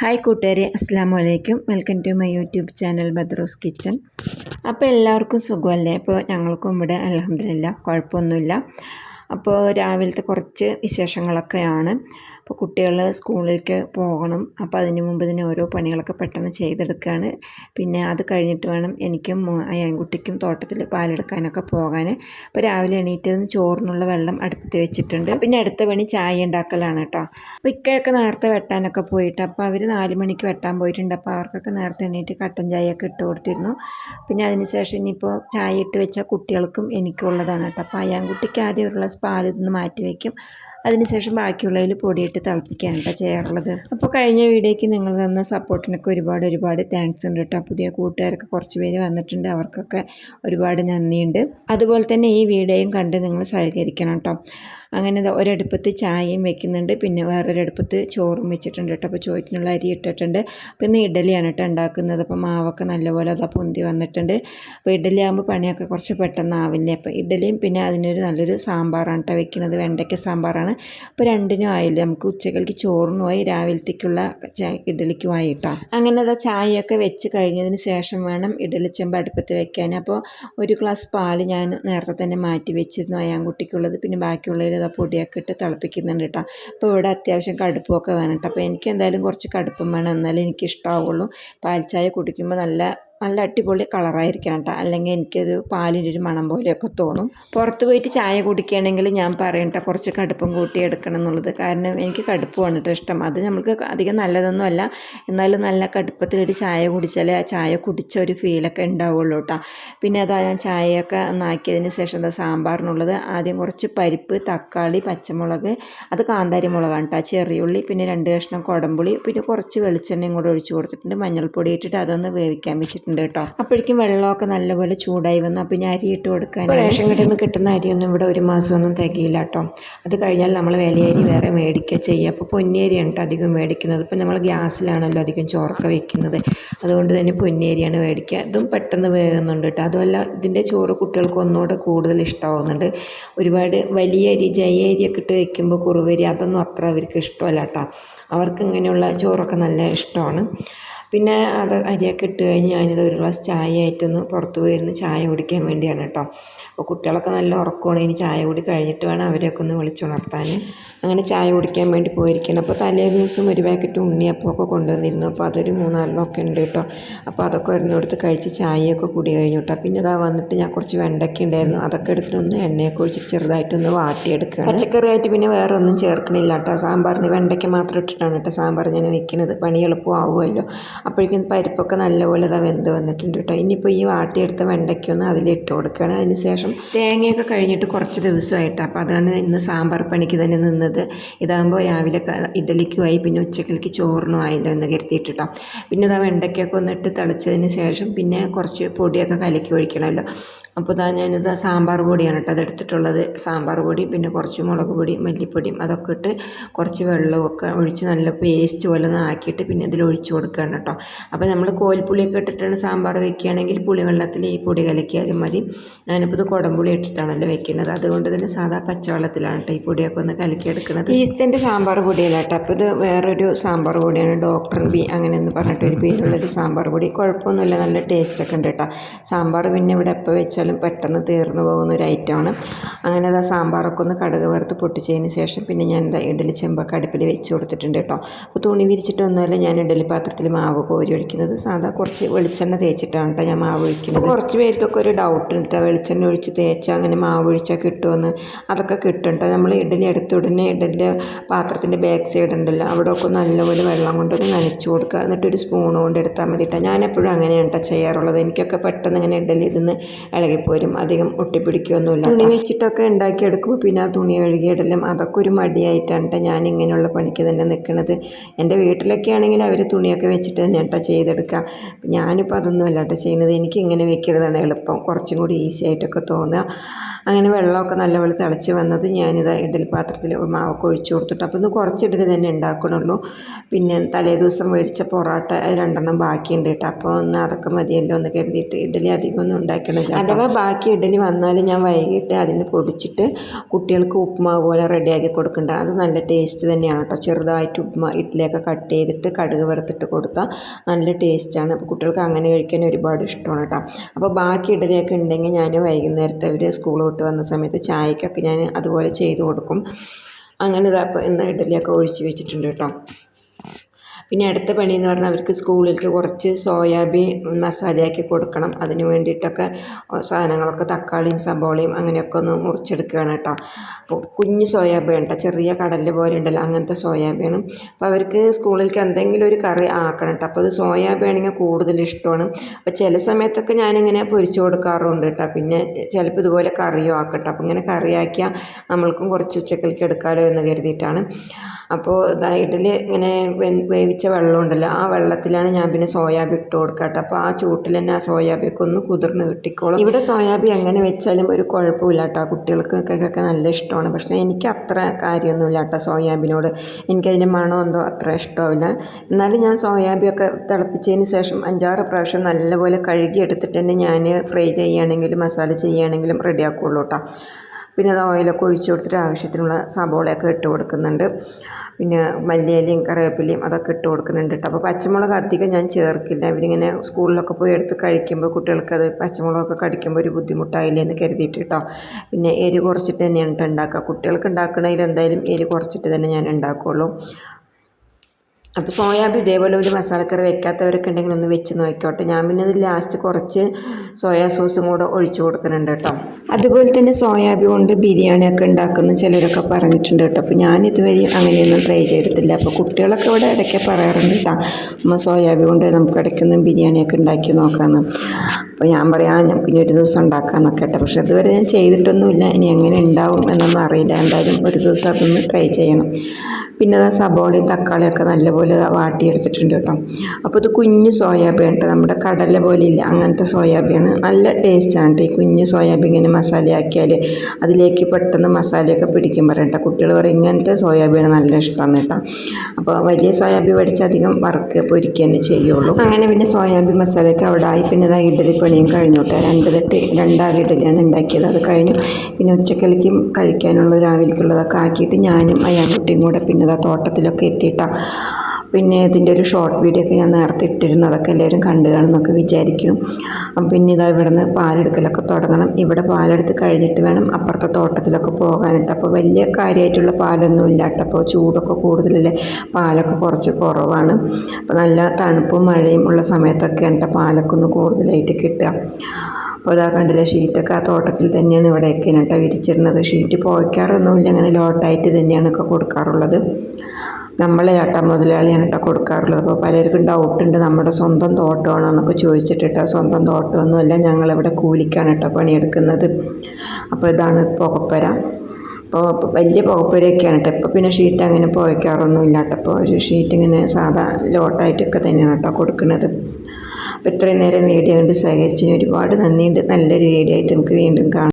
Hi കൂട്ടുകാരെ അസ്സാം വലൈക്കും welcome to my YouTube channel ബദ്രോസ് kitchen അപ്പോൾ എല്ലാവർക്കും സുഖമല്ലേ? അപ്പോൾ ഞങ്ങൾക്കും ഇവിടെ അലഹമില്ല കുഴപ്പമൊന്നുമില്ല. അപ്പോൾ രാവിലത്തെ കുറച്ച് വിശേഷങ്ങളൊക്കെയാണ്. അപ്പോൾ കുട്ടികൾ സ്കൂളിലേക്ക് പോകണം. അപ്പോൾ അതിന് മുമ്പ് തന്നെ ഓരോ പണികളൊക്കെ പെട്ടെന്ന് ചെയ്തെടുക്കുകയാണ് പിന്നെ അത് കഴിഞ്ഞിട്ട് വേണം എനിക്കും അയ്യാൻകുട്ടിക്കും തോട്ടത്തിൽ പാലെടുക്കാനൊക്കെ പോകാൻ അപ്പോൾ രാവിലെ എണീറ്റതും ചോറിനുള്ള വെള്ളം അടുപ്പത്ത് വെച്ചിട്ടുണ്ട്. പിന്നെ അടുത്ത പണി ചായ ഉണ്ടാക്കലാണ് കേട്ടോ. അപ്പോൾ ഇക്കയൊക്കെ നേരത്തെ വെട്ടാനൊക്കെ പോയിട്ട് അപ്പോൾ അവർ നാല് മണിക്ക് വെട്ടാൻ പോയിട്ടുണ്ട്. അപ്പോൾ അവർക്കൊക്കെ നേരത്തെ എണീറ്റ് കട്ടൻ ചായയൊക്കെ ഇട്ട് കൊടുത്തിരുന്നു. പിന്നെ അതിന് ശേഷം ഇനിയിപ്പോൾ ചായ ഇട്ട് വെച്ചാൽ കുട്ടികൾക്കും എനിക്കുള്ളതാണ് കേട്ടോ. അപ്പോൾ അയ്യാൻകുട്ടിക്ക് ആദ്യം ഒരു പാൽ നിന്ന് മാറ്റി വയ്ക്കും അതിനുശേഷം ബാക്കിയുള്ളതിൽ പൊടിയിട്ട് തിളപ്പിക്കാനാണ് ചെയ്യാറുള്ളത്. അപ്പോൾ കഴിഞ്ഞ വീഡിയോയ്ക്ക് നിങ്ങൾ തന്ന സപ്പോർട്ടിനൊക്കെ ഒരുപാട് ഒരുപാട് താങ്ക്സ് ഉണ്ട് കേട്ടോ. പുതിയ കൂട്ടുകാരൊക്കെ കുറച്ച് പേര് വന്നിട്ടുണ്ട്. അവർക്കൊക്കെ ഒരുപാട് നന്ദിയുണ്ട്. അതുപോലെ തന്നെ ഈ വീഡിയോയും കണ്ട് നിങ്ങൾ സഹകരിക്കണം കേട്ടോ. അങ്ങനെ ഒരടുപ്പത്ത് ചായയും വെക്കുന്നുണ്ട്. പിന്നെ വേറൊരടുപ്പത്ത് ചോറും വെച്ചിട്ടുണ്ട് കേട്ടോ. അപ്പോൾ ചോറ്റിനുള്ള അരി ഇട്ടിട്ടുണ്ട്. പിന്നെ ഇഡലിയാണ് കേട്ടോ ഉണ്ടാക്കുന്നത്. അപ്പോൾ മാവൊക്കെ നല്ലപോലെ അതാ പൊന്തി വന്നിട്ടുണ്ട്. അപ്പോൾ ഇഡലി ആകുമ്പോൾ പണിയൊക്കെ കുറച്ച് പെട്ടെന്ന് പെട്ടെന്നാവില്ലേ? അപ്പോൾ ഇഡലിയും പിന്നെ അതിനൊരു നല്ലൊരു സാമ്പാറാണ് കേട്ടോ വെക്കുന്നത്. വെണ്ടയ്ക്ക സാമ്പാറാണ്. അപ്പോൾ രണ്ടിനും ആയില്ല? നമുക്ക് ഉച്ചക്കലേക്ക് ചോറിനുമായി രാവിലത്തേക്കുള്ള ഇഡലിക്കും ആയി കേട്ടോ അങ്ങനെ അതാ ചായയൊക്കെ വെച്ച് കഴിഞ്ഞതിന് ശേഷം വേണം ഇഡലി ചെമ്പ് അടുപ്പത്ത് വെക്കാൻ. അപ്പോൾ ഒരു ഗ്ലാസ് പാൽ ഞാൻ നേരത്തെ തന്നെ മാറ്റി വെച്ചിരുന്നു അയാൻകുട്ടിക്കുള്ളത് പിന്നെ ബാക്കിയുള്ളതിൽ അതാ പൊടിയൊക്കെ ഇട്ട് തിളപ്പിക്കുന്നുണ്ട് കേട്ടോ. അപ്പോൾ ഇവിടെ അത്യാവശ്യം കടുപ്പമൊക്കെ വേണം കേട്ടോ. അപ്പോൾ എനിക്ക് എന്തായാലും കുറച്ച് കടുപ്പം വേണം എന്നാലേ എനിക്ക് ഇഷ്ടമാവുള്ളൂ പാൽ ചായ കുടിക്കുമ്പോൾ നല്ല നല്ല അടിപൊളി കളറായിരിക്കണം കേട്ടോ അല്ലെങ്കിൽ എനിക്കത് പാലിന്റെ ഒരു മണം പോലെയൊക്കെ തോന്നും. പുറത്ത് പോയിട്ട് ചായ കുടിക്കുകയാണെങ്കിൽ ഞാൻ പറയണ്ട കുറച്ച് കടുപ്പം കൂട്ടി എടുക്കണം എന്നുള്ളത്. കാരണം എനിക്ക് കടുപ്പമാണ് കേട്ടോ ഇഷ്ടം. അത് നമുക്ക് അധികം നല്ലതൊന്നുമല്ല എന്നാലും നല്ല കടുപ്പത്തിലൊരു ചായ കുടിച്ചാൽ ആ ചായ കുടിച്ച ഒരു ഫീലൊക്കെ ഉണ്ടാവുള്ളൂ കേട്ടോ പിന്നെ അതാ ഞാൻ ചായയൊക്കെ ഒന്നാക്കിയതിന് ശേഷം എന്താ സാമ്പാറിനുള്ളത്. ആദ്യം കുറച്ച് പരിപ്പ് തക്കാളി പച്ചമുളക് അത് കാന്താരി മുളകാണ് കേട്ടോ ചെറിയുള്ളി പിന്നെ രണ്ട് കഷ്ണം കുടമ്പുളി പിന്നെ കുറച്ച് വെളിച്ചെണ്ണയും കൂടെ ഒഴിച്ച് കൊടുത്തിട്ടുണ്ട്. മഞ്ഞൾപ്പൊടി ഇട്ടിട്ട് അതൊന്ന് വേവിക്കാൻ വെച്ചിട്ട് വെച്ചിട്ടുണ്ട് കേട്ടോ. അപ്പോഴേക്കും വെള്ളമൊക്കെ നല്ലപോലെ ചൂടായി വന്നു. അപ്പം ഞാൻ അരി ഇട്ട് കൊടുക്കാൻ റേഷൻ കടയിൽ നിന്ന് കിട്ടുന്ന അരിയൊന്നും ഇവിടെ ഒരു മാസമൊന്നും തികയില്ല കേട്ടോ. അത് കഴിഞ്ഞാൽ നമ്മൾ വിലയരി വേറെ മേടിക്കുക ചെയ്യുക. അപ്പോൾ പൊന്നിയരിയാണ് കേട്ടോ അധികം മേടിക്കുന്നത്. ഇപ്പം നമ്മൾ ഗ്യാസിലാണല്ലോ അധികം ചോറൊക്കെ വെക്കുന്നത്. അതുകൊണ്ട് തന്നെ പൊന്നിയരിയാണ് മേടിക്കുക. ഇതും പെട്ടെന്ന് വേകുന്നുണ്ട് കേട്ടോ. അതുമല്ല ഇതിന്റെ ചോറ് കുട്ടികൾക്ക് ഒന്നുകൂടെ കൂടുതൽ ഇഷ്ടമാകുന്നുണ്ട് ഒരുപാട് വലിയ അരി ജയ അരിയൊക്കെ ഇട്ട് വെക്കുമ്പോൾ കുറുവരി അതൊന്നും അത്ര അവർക്ക് ഇഷ്ടമല്ല കേട്ടോ. അവർക്ക് ഇങ്ങനെയുള്ള ചോറൊക്കെ നല്ല ഇഷ്ടമാണ്. പിന്നെ അത് അരിയൊക്കെ ഇട്ട് കഴിഞ്ഞ് ഞാനിത് ഒരു ഗ്ലാസ് ചായ ആയിട്ടൊന്ന് പുറത്ത് പോയിരുന്ന് ചായ കുടിക്കാൻ വേണ്ടിയാണ് കേട്ടോ. അപ്പോൾ കുട്ടികളൊക്കെ നല്ല ഉറക്കമാണ് ഇനി ചായ കൂടി കഴിഞ്ഞിട്ട് വേണം അവരെയൊക്കെ ഒന്ന് വിളിച്ചുണർത്താൻ. അങ്ങനെ ചായ കുടിക്കാൻ വേണ്ടി പോയിരിക്കണം അപ്പോൾ തലേ ദിവസം ഒരു പാക്കറ്റ് ഉണ്ണിയപ്പമൊക്കെ കൊണ്ടുവന്നിരുന്നു. അപ്പോൾ അതൊരു മൂന്നാലെണ്ണമൊക്കെ ഉണ്ട് കേട്ടോ. അപ്പോൾ അതൊക്കെ ഒരെണ്ണെടുത്ത് കഴിച്ച് ചായയൊക്കെ കൂടി കഴിഞ്ഞു കേട്ടോ. പിന്നെ ഇതാ വന്നിട്ട് ഞാൻ കുറച്ച് വെണ്ടയ്ക്ക ഉണ്ടായിരുന്നു. അതൊക്കെ എടുത്തിട്ട് ഒന്ന് എണ്ണയൊക്കെ ഒഴിച്ചിട്ട് ചെറുതായിട്ടൊന്ന് വാട്ടിയെടുക്കുകയാണ്. പച്ചക്കറിയായിട്ട് പിന്നെ വേറെ ഒന്നും ചേർക്കണില്ല കേട്ടോ. സാമ്പാറിന് വെണ്ടയ്ക്ക മാത്രം ഇട്ടിട്ടാണ് കേട്ടോ സാമ്പാർ ഞാൻ വെക്കുന്നത് പണി എളുപ്പമാവുമല്ലോ. അപ്പോഴേക്കും പരിപ്പൊക്കെ നല്ലപോലെ ഇതാ വെന്ത് വന്നിട്ടുണ്ട് കേട്ടോ ഇനിയിപ്പോൾ ഈ വാട്ടിയെടുത്ത വെണ്ടയ്ക്കൊന്ന് അതിലിട്ട് കൊടുക്കുകയാണ് അതിന് ശേഷം തേങ്ങയൊക്കെ കഴിഞ്ഞിട്ട് കുറച്ച് ദിവസമായിട്ട്. അപ്പോൾ അതാണ് ഇന്ന് സാമ്പാർ പണിക്ക് തന്നെ നിന്നത്. ഇതാകുമ്പോൾ രാവിലെ ഇഡലിക്കുമായി പിന്നെ ഉച്ചക്കലേക്ക് ചോറിനും ആയല്ലോ എന്ന് കരുതിയിട്ടോ പിന്നെ ഇതാ വെണ്ടയ്ക്കൊക്കെ ഒന്നിട്ട് തിളച്ചതിന് ശേഷം പിന്നെ കുറച്ച് പൊടിയൊക്കെ കലക്കി ഒഴിക്കണമല്ലോ. അപ്പോൾ ഇതാ ഞാനിത് സാമ്പാർ പൊടിയാണ് കേട്ടോ അതെടുത്തിട്ടുള്ളത്. സാമ്പാർ പൊടി പിന്നെ കുറച്ച് മുളക് പൊടി മല്ലിപ്പൊടിയും അതൊക്കെ ഇട്ട് കുറച്ച് വെള്ളമൊക്കെ ഒഴിച്ച് നല്ല പേസ്റ്റ് പോലെ ഒന്ന് ആക്കിയിട്ട് പിന്നെ ഇതിൽ ഒഴിച്ച് കൊടുക്കുകയാണ് കേട്ടോ. അപ്പോൾ നമ്മൾ കോൽപ്പുളിയൊക്കെ ഇട്ടിട്ടാണ് സാമ്പാർ വെക്കുകയാണെങ്കിൽ പുളിവെള്ളത്തിൽ ഈ പൊടി കലക്കിയാലും മതി. ഞാനിപ്പോൾ ഇത് കുടംപുളി ഇട്ടിട്ടാണല്ലോ വെക്കുന്നത്. അതുകൊണ്ട് തന്നെ സാധാ പച്ചവെള്ളത്തിലാണ് ഈ പൊടിയൊക്കെ ഒന്ന് കലക്കിയെടുക്കുന്നത്. ഈസ്റ്റിന്റെ സാമ്പാർ പൊടിയല്ല കേട്ടോ അപ്പോൾ ഇത് വേറൊരു സാമ്പാർ പൊടിയാണ്. ഡോക്ടർ ബി അങ്ങനെ പറഞ്ഞിട്ട് ഒരു പേരുള്ളൊരു സാമ്പാർ പൊടി. കുഴപ്പമൊന്നുമില്ല. നല്ല ടേസ്റ്റ് ഒക്കെ ഉണ്ട് കേട്ടോ സാമ്പാർ പിന്നെ ഇവിടെ എപ്പോൾ വെച്ചാലും പെട്ടെന്ന് തീർന്നു പോകുന്ന ഒരു ഐറ്റമാണ് അങ്ങനെ അത് സാമ്പാറൊക്കെ ഒന്ന് കടുക് വറുത്ത് പൊട്ടിച്ചതിന് ശേഷം പിന്നെ ഞാൻ എന്താ ഇഡലി ചെമ്പൊക്കെ അടുപ്പിൽ വെച്ച് കൊടുത്തിട്ടുണ്ട് കേട്ടോ അപ്പോൾ തുണി വിരിച്ചിട്ടൊന്നുമല്ല ഞാൻ ഇഡലി പാത്രത്തിൽ മാവ് കോരി ഒഴിക്കുന്നത്. സാധാ കുറച്ച് വെളിച്ചെണ്ണ തേച്ചിട്ടാണ് കേട്ടോ ഞാൻ മാവ് ഒഴിക്കുന്നത്. കുറച്ച് പേർക്കൊക്കെ ഒരു ഡൗട്ട് ഉണ്ട് വെളിച്ചെണ്ണ ഒഴിച്ച് തേച്ചാൽ അങ്ങനെ മാവ് ഒഴിച്ചാൽ കിട്ടുമെന്ന് അതൊക്കെ കിട്ടും കേട്ടോ നമ്മൾ ഇഡലി എടുത്ത ഉടനെ ഇഡലിന്റെ പാത്രത്തിന്റെ ബാക്ക് സൈഡ് ഉണ്ടല്ലോ. അവിടെ ഒക്കെ നല്ലപോലെ വെള്ളം കൊണ്ടൊന്ന് നനച്ച് കൊടുക്കുക. എന്നിട്ട് ഒരു സ്പൂൺ കൊണ്ട് എടുത്താൽ മതി കേട്ടോ ഞാനെപ്പോഴും അങ്ങനെയാണ് കേട്ടോ ചെയ്യാറുള്ളത്. എനിക്കൊക്കെ പെട്ടെന്ന് ഇങ്ങനെ ഇഡലി ഇതിന്ന് ഇളകി ഇളകിപ്പോരും. അധികം ഒട്ടിപ്പിടിക്കുകയൊന്നുമില്ല തുണി വെച്ചിട്ടൊക്കെ ഉണ്ടാക്കിയെടുക്കുമ്പോൾ പിന്നെ ആ തുണി കഴുകിയിടലും അതൊക്കെ ഒരു മടിയായിട്ടാണ് ഞാൻ ഇങ്ങനെയുള്ള പണിക്ക് തന്നെ നിൽക്കുന്നത് എന്റെ വീട്ടിലൊക്കെ ആണെങ്കിൽ അവർ തുണിയൊക്കെ വെച്ചിട്ട് തന്നെ കേട്ടോ ചെയ്തെടുക്കുക ഞാനിപ്പോൾ അതൊന്നും അല്ല കേട്ടോ ചെയ്യുന്നത്. എനിക്കിങ്ങനെ വെക്കുന്നതാണ് എളുപ്പം. കുറച്ചും കൂടി ഈസി ആയിട്ടൊക്കെ തോന്നുക അങ്ങനെ വെള്ളമൊക്കെ നല്ലപോലെ തിളച്ച് വന്നത് ഞാനിത് ഇഡലി പാത്രത്തിൽ മാവൊക്കെ ഒഴിച്ചു കൊടുത്തിട്ട് അപ്പോൾ ഇന്ന് കുറച്ച് ഇഡലി തന്നെ ഉണ്ടാക്കണുള്ളൂ. പിന്നെ തലേ ദിവസം മേടിച്ച പൊറോട്ട രണ്ടെണ്ണം ബാക്കിയുണ്ട് കേട്ടോ. അപ്പോൾ ഒന്ന് അതൊക്കെ മതിയല്ലോ എന്ന് കരുതിയിട്ട് ഇഡ്ഡലി അധികം ഒന്നും ഉണ്ടാക്കണില്ല അഥവാ ബാക്കി ഇഡ്ഡലി വന്നാൽ ഞാൻ വൈകിട്ട് അതിന് പൊടിച്ചിട്ട് കുട്ടികൾക്ക് ഉപ്പുമാവ് പോലെ റെഡിയാക്കി കൊടുക്കണ്ട. അത് നല്ല ടേസ്റ്റ് തന്നെയാണ് കേട്ടോ. ചെറുതായിട്ട് ഉപ്പുമാ ഇഡ്ഡലിയൊക്കെ കട്ട് ചെയ്തിട്ട് കടുക് വറുത്തിട്ട് കൊടുത്താൽ നല്ല ടേസ്റ്റാണ് അപ്പോൾ കുട്ടികൾക്ക് അങ്ങനെ കഴിക്കാൻ ഒരുപാട് ഇഷ്ടമാണ് കേട്ടോ. അപ്പോൾ ബാക്കി ഇഡ്ഡലിയൊക്കെ ഉണ്ടെങ്കിൽ ഞാൻ വൈകുന്നേരത്തെ അവർ സ്കൂൾ വിട്ട് വന്ന സമയത്ത് ചായക്കൊക്കെ ഞാൻ അതുപോലെ ചെയ്ത് കൊടുക്കും. അങ്ങനെ ഇതാ ഇന്ന് ഇഡ്ഡലിയൊക്കെ ഒഴിച്ച് വെച്ചിട്ടുണ്ട് കേട്ടോ. പിന്നെ അടുത്ത പണി എന്ന് പറഞ്ഞാൽ അവർക്ക് സ്കൂളിലേക്ക് കുറച്ച് സോയാബീൻ മസാലയാക്കി കൊടുക്കണം. അതിന് വേണ്ടിയിട്ടൊക്കെ സാധനങ്ങളൊക്കെ തക്കാളിയും സബോളയും അങ്ങനെയൊക്കെ ഒന്ന് മുറിച്ചെടുക്കുകയാണ് കേട്ടോ. അപ്പോൾ കുഞ്ഞ് സോയാബീൻ കേട്ടോ ചെറിയ കടലിൽ പോലെ ഉണ്ടല്ലോ അങ്ങനത്തെ സോയാബീനും. അപ്പോൾ അവർക്ക് സ്കൂളിലേക്ക് എന്തെങ്കിലും ഒരു കറി ആക്കണം കേട്ടോ. അപ്പോൾ അത് സോയാബീൻ ആണെങ്കിൽ കൂടുതൽ ഇഷ്ടമാണ്. അപ്പോൾ ചില സമയത്തൊക്കെ ഞാനിങ്ങനെ പൊരിച്ചു കൊടുക്കാറുണ്ട് കേട്ടോ. പിന്നെ ചിലപ്പോൾ ഇതുപോലെ കറിയും ആക്കട്ടെ. അപ്പോൾ ഇങ്ങനെ കറിയാക്കിയാൽ നമ്മൾക്കും കുറച്ച് ഉച്ചക്കലേക്ക് എടുക്കാമല്ലോ എന്ന് കരുതിയിട്ടാണ്. അപ്പോൾ ഇഡലി ഇങ്ങനെ വേവിച്ച വെള്ളം ഉണ്ടല്ലോ ആ വെള്ളത്തിലാണ് ഞാൻ പിന്നെ സോയാബീൻ ഇട്ട് കൊടുക്കട്ടെ. അപ്പോൾ ആ ചൂട്ടിൽ തന്നെ ആ സോയാബീക്ക് ഒന്ന് കുതിർന്ന് കിട്ടിക്കോളും ഇവിടെ സോയാബീൻ എങ്ങനെ വെച്ചാലും ഒരു കുഴപ്പമില്ല കേട്ടോ കുട്ടികൾക്കൊക്കെ നല്ല ഇഷ്ടമാണ്. പക്ഷേ എനിക്ക് അത്ര കാര്യമൊന്നുമില്ല കേട്ടോ സോയാബീനോട്. എനിക്കതിന്റെ മണം എന്തോ അത്ര ഇഷ്ടമാവില്ല എന്നാലും ഞാൻ സോയാബീനൊക്കെ തിളപ്പിച്ചതിന് ശേഷം അഞ്ചാറ് പ്രാവശ്യം നല്ലപോലെ കഴുകി എടുത്തിട്ട് തന്നെ ഞാൻ ഫ്രൈ ചെയ്യുകയാണെങ്കിലും മസാല ചെയ്യുകയാണെങ്കിലും റെഡിയാക്കുള്ളൂ കേട്ടോ പിന്നെ അത് ഓയിലൊക്കെ ഒഴിച്ച് കൊടുത്തിട്ട് ആവശ്യത്തിനുള്ള സബോളയൊക്കെ ഇട്ട് കൊടുക്കുന്നുണ്ട്. പിന്നെ മല്ലിയിലയും കറിവേപ്പിലയും അതൊക്കെ ഇട്ട് കൊടുക്കുന്നുണ്ട് കേട്ടോ. അപ്പോൾ പച്ചമുളക് അധികം ഞാൻ ചേർക്കില്ല. ഇവരിങ്ങനെ സ്കൂളിലൊക്കെ പോയി എടുത്ത് കഴിക്കുമ്പോൾ കുട്ടികൾക്ക് കുട്ടികൾക്കത് പച്ചമുളകൊക്കെ കടിക്കുമ്പോൾ ഒരു ബുദ്ധിമുട്ടായില്ലേ എന്ന് കരുതിയിട്ട് കേട്ടോ. പിന്നെ എരി കുറച്ചിട്ട് തന്നെയാണ് ഉണ്ടാക്കുക. കുട്ടികൾക്ക് ഉണ്ടാക്കണതിൽ എന്തായാലും എരി കുറച്ചിട്ട് തന്നെ ഞാൻ ഉണ്ടാക്കുകയുള്ളൂ അപ്പോൾ സോയാബീൻ ഇതേപോലെ ഒരു മസാലക്കറി വെക്കാത്തവരൊക്കെ ഉണ്ടെങ്കിൽ ഒന്ന് വെച്ച് നോക്കിക്കോട്ടെ. ഞാൻ പിന്നെ അത് ലാസ്റ്റ് കുറച്ച് സോയാ സോസും കൂടെ ഒഴിച്ചു കൊടുക്കുന്നുണ്ട് കേട്ടോ. അതുപോലെ തന്നെ സോയാബീൻ കൊണ്ട് ബിരിയാണിയൊക്കെ ഉണ്ടാക്കുന്ന ചിലരൊക്കെ പറഞ്ഞിട്ടുണ്ട് കേട്ടോ. അപ്പോൾ ഞാൻ ഇതുവരെ അങ്ങനെയൊന്നും ട്രൈ ചെയ്തിട്ടില്ല. അപ്പോൾ കുട്ടികളൊക്കെ ഇവിടെ ഇടയ്ക്ക് പറയാറുണ്ട് കേട്ടോ അമ്മ സോയാബീൻ കൊണ്ട് നമുക്ക് ഇടയ്ക്കൊന്നും ബിരിയാണിയൊക്കെ ഉണ്ടാക്കി നോക്കാമെന്ന് അപ്പോൾ ഞാൻ പറയാം നമുക്ക് ഇനി ഒരു ദിവസം ഉണ്ടാക്കാമെന്നൊക്കെ കേട്ടോ. പക്ഷേ ഇതുവരെ ഞാൻ ചെയ്തിട്ടൊന്നുമില്ല. ഇനി എങ്ങനെ ഉണ്ടാവും എന്നൊന്നും അറിയില്ല. എന്തായാലും ഒരു ദിവസം അതൊന്ന് ട്രൈ ചെയ്യണം. പിന്നെ ആ സബോളയും തക്കാളിയൊക്കെ നല്ലപോലെ വാട്ടിയെടുത്തിട്ടുണ്ട് കേട്ടോ. അപ്പോൾ ഇത് കുഞ്ഞ് സോയാബീൻ കേട്ടോ. നമ്മുടെ കടല പോലെ ഇല്ല. അങ്ങനത്തെ സോയാബീൻ നല്ല ടേസ്റ്റാണ് കേട്ടോ. ഈ കുഞ്ഞ് സോയാബീൻ ഇങ്ങനെ മസാലയാക്കിയാൽ അതിലേക്ക് പെട്ടെന്ന് മസാലയൊക്കെ പിടിക്കും പറയട്ടെ കുട്ടികൾ പറയും ഇങ്ങനത്തെ സോയാബീൻ നല്ല ഇഷ്ടമാണ് കേട്ടോ. അപ്പോൾ വലിയ സോയാബീൻ മേടിച്ച് അധികം വറുക്ക് പൊരിക്കുക തന്നെ ചെയ്യുള്ളൂ. അങ്ങനെ പിന്നെ സോയാബീൻ മസാലയൊക്കെ അവിടെ ആയി. പിന്നെ ഇതാ ഇഡലി പണിയും കഴിഞ്ഞു കേട്ടോ. രണ്ട് തട്ട് രണ്ടാറ് ഇഡലിയാണ് ഉണ്ടാക്കിയത്. അത് കഴിഞ്ഞു. പിന്നെ ഉച്ചക്കലിക്കും കഴിക്കാനുള്ള രാവിലേക്കുള്ളതൊക്കെ ആക്കിയിട്ട് ഞാനും അയാൾ കുട്ടിയും കൂടെ പിന്നെ ഇതാ തോട്ടത്തിലൊക്കെ എത്തിയിട്ടാണ് പിന്നെ ഇതിന്റെ ഒരു ഷോർട്ട് വീഡിയോ ഒക്കെ ഞാൻ നേരത്തെ ഇട്ടിരുന്നു അതൊക്കെ എല്ലാവരും കണ്ടു കാണുമെന്നൊക്കെ വിചാരിക്കണം പിന്നെ ഇതാ ഇവിടെ നിന്ന് പാലെടുക്കലൊക്കെ തുടങ്ങണം. ഇവിടെ പാലെടുത്ത് കഴിഞ്ഞിട്ട് വേണം അപ്പുറത്തെ തോട്ടത്തിലൊക്കെ പോകാനായിട്ട്. അപ്പോൾ വലിയ കാര്യമായിട്ടുള്ള പാലൊന്നും ഇല്ല അപ്പോൾ ചൂടൊക്കെ കൂടുതലല്ലേ? പാലൊക്കെ കുറച്ച് കുറവാണ്. അപ്പോൾ നല്ല തണുപ്പും മഴയും ഉള്ള സമയത്തൊക്കെയാണ് പാലൊക്കെ ഒന്ന് കൂടുതലായിട്ട് കിട്ടുക. അപ്പോൾ ഇതാ കണ്ടില്ല ഷീറ്റൊക്കെ ആ തോട്ടത്തിൽ തന്നെയാണ് ഇവിടെയൊക്കെ കേട്ടോ വിരിച്ചിരുന്നത് ഷീറ്റ് പോയിക്കാറൊന്നുമില്ല അങ്ങനെ ലോട്ടായിട്ട് തന്നെയാണ് ഒക്കെ കൊടുക്കാറുള്ളത്. നമ്മളെ ഏട്ട മുതലാളിയാണ് കേട്ടോ കൊടുക്കാറുള്ളത്. അപ്പോൾ പലർക്കും ഡൗട്ടുണ്ട് നമ്മുടെ സ്വന്തം തോട്ടമാണോ എന്നൊക്കെ ചോദിച്ചിട്ട് സ്വന്തം തോട്ടമൊന്നുമല്ല ഞങ്ങളിവിടെ കൂലിക്കാണ് കേട്ടോ പണിയെടുക്കുന്നത്. അപ്പോൾ ഇതാണ് പുകപ്പര. അപ്പോൾ വലിയ പുകപ്പുരയൊക്കെയാണ് കേട്ടോ ഇപ്പോൾ പിന്നെ ഷീറ്റ് അങ്ങനെ പോയിക്കാറൊന്നും ഇല്ല കേട്ടോ അപ്പോൾ ഒരു ഷീറ്റ് ഇങ്ങനെ സാധാ ലോട്ടായിട്ടൊക്കെ തന്നെയാണ് കേട്ടോ കൊടുക്കുന്നത്. അപ്പോൾ ഇത്രയും നേരം വീഡിയോ കണ്ട് സഹകരിച്ചതിന് ഒരുപാട് നന്ദിയുണ്ട്. നല്ലൊരു വീഡിയോ ആയിട്ട് നമുക്ക് വീണ്ടും കാണാം.